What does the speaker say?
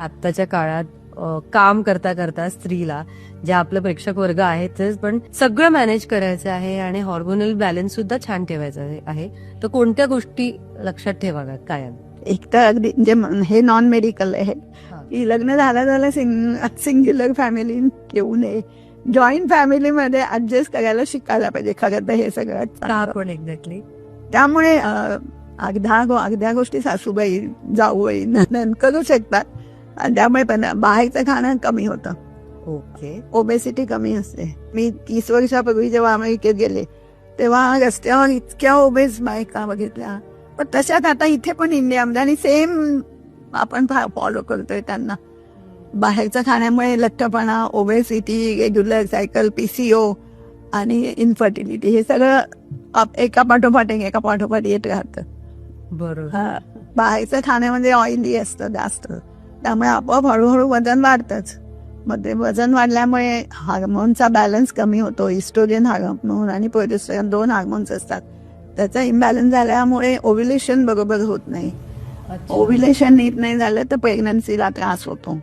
आत्ताच्या काळात काम करता करता स्त्रीला जे आपलं प्रेक्षक वर्ग आहेतच पण सगळं मॅनेज करायचं आहे आणि हॉर्मोनल बॅलन्स सुद्धा छान ठेवायचा आहे- तर कोणत्या गोष्टी लक्षात ठेवाव्यात कायम? एक तर अगदी म्हणजे हे नॉन मेडिकल आहे. हा. की लग्न झालं झालं सिंग सिंग्युलर फॅमिली येऊ नये. जॉईंट फॅमिलीमध्ये ऍडजस्ट करायला शिकायला पाहिजे खरं तर हे सगळं एक्झॅक्टली त्यामुळे अगदा अगद्या गोष्टी सासूबाई जाऊबाई नंतर करू शकतात. त्यामुळे पण बाहेरचं खाणं कमी होतं. ओके. ओबेसिटी कमी असते. मी तीस वर्षापूर्वी जेव्हा अमेरिकेत गेले तेव्हा रस्त्यावर इतक्या ओबेस बायका बघितल्या. पण तशाच आता इथे पण इंडियामध्ये आणि सेम आपण फॉलो करतोय त्यांना. बाहेरचं खाण्यामुळे लठ्ठपणा ओबेसिटी रेग्युलर सायकल पीसीओ आणि इन्फर्टिलिटी हे सगळं एका पाठोपाठ एक, पाठोपाठ येत राहतं. बरोबर. बाहेरचं खाण्यामध्ये ऑइली असतं जास्त. त्यामुळे आपोआप हळूहळू वजन वाढतंच. मग ते वजन वाढल्यामुळे हार्मोनचा बॅलन्स कमी होतो. इस्ट्रोजन हार्मोन आणि प्रोजेस्टेरॉन दोन हार्मोन्स असतात. त्याचा इम्बॅलन्स झाल्यामुळे ओव्युलेशन बरोबर होत नाही. ओव्युलेशन नीट नाही झालं तर प्रेग्नन्सीला त्रास होतो.